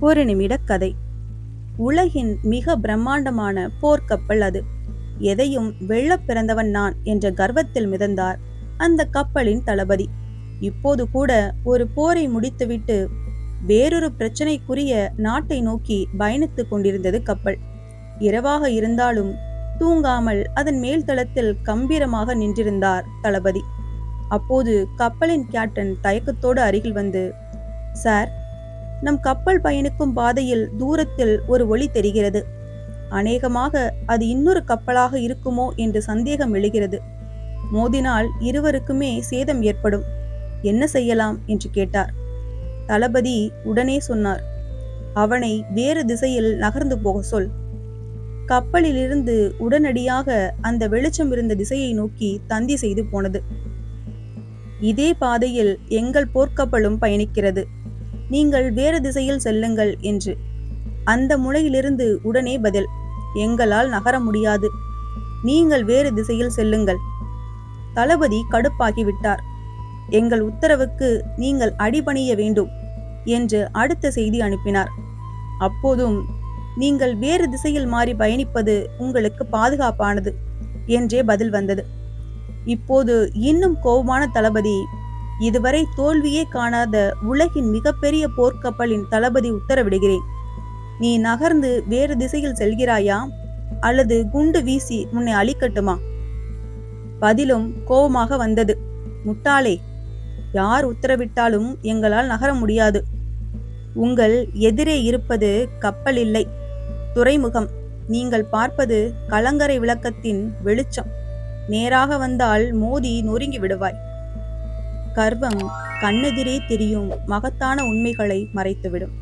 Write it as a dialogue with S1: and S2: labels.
S1: ஒரு நிமிட கதை. உலகின் மிக பிரம்மாண்டமான போர்க்கப்பல் அது. எதையும் வெள்ள பிறந்தவன் நான் என்ற கர்வத்தில் மிதந்தார் அந்த கப்பலின் தளபதி. இப்போது கூட ஒரு போரை முடித்துவிட்டு வேறொரு பிரச்சனைக்குரிய நாட்டை நோக்கி பயணித்துக் கொண்டிருந்தது கப்பல். இரவாக இருந்தாலும் தூங்காமல் அதன் மேல் தளத்தில் கம்பீரமாக நின்றிருந்தார் தளபதி. அப்போது கப்பலின் கேப்டன் தயக்கத்தோடு அருகில் வந்து சார் நம் கப்பல் பயணிக்கும் பாதையில் தூரத்தில் ஒரு ஒளி தெரிகிறது. அநேகமாக அது இன்னொரு கப்பலாக இருக்குமோ என்று சந்தேகம் எழுகிறது. மோதினால் இருவருக்குமே சேதம் ஏற்படும். என்ன செய்யலாம்? என்று கேட்டார். தளபதி உடனே சொன்னார். அவனை வேறு திசையில் நகர்ந்து போக சொல். கப்பலிலிருந்து உடனடியாக அந்த வெளிச்சம் இருந்த திசையை நோக்கி தந்தி செய்து போனது. இதே பாதையில் எங்கள் போர்க்கப்பலும் பயணிக்கிறது. நீங்கள் வேறு திசையில் செல்லுங்கள் என்று. அந்த முனையிலிருந்து உடனே பதில் எங்களால் நகர முடியாது. நீங்கள் வேறு திசையில் செல்லுங்கள். தளபதி கடுப்பாகிவிட்டார் எங்கள் உத்தரவுக்கு நீங்கள் அடிபணிய வேண்டும் என்று அடுத்த செய்தி அனுப்பினார். அப்போதும் நீங்கள் வேறு திசையில் மாறி பயணிப்பது உங்களுக்கு பாதுகாப்பானது என்றே பதில் வந்தது. இப்போது இன்னும் கோபமான தளபதி இதுவரை தோல்வியே காணாத உலகின் மிகப்பெரிய போர்க்கப்பலின் தளபதி உத்தரவிடுகிறேன். நீ நகர்ந்து வேறு திசையில் செல்கிறாயா? அல்லது குண்டு வீசி உன்னை அழிக்கட்டுமா? பதிலும் கோபமாக வந்தது. முட்டாளே யார் உத்தரவிட்டாலும் எங்களால் நகர முடியாது. உங்கள் எதிரே இருப்பது கப்பல் இல்லை. துறைமுகம். நீங்கள் பார்ப்பது கலங்கரை விளக்கத்தின் வெளிச்சம். நேராக வந்தால் மோதி நொறுங்கி விடுவாய். கர்வம் கண்ணெதிரே தெரியும் மகத்தான உண்மைகளை மறைத்துவிடும்.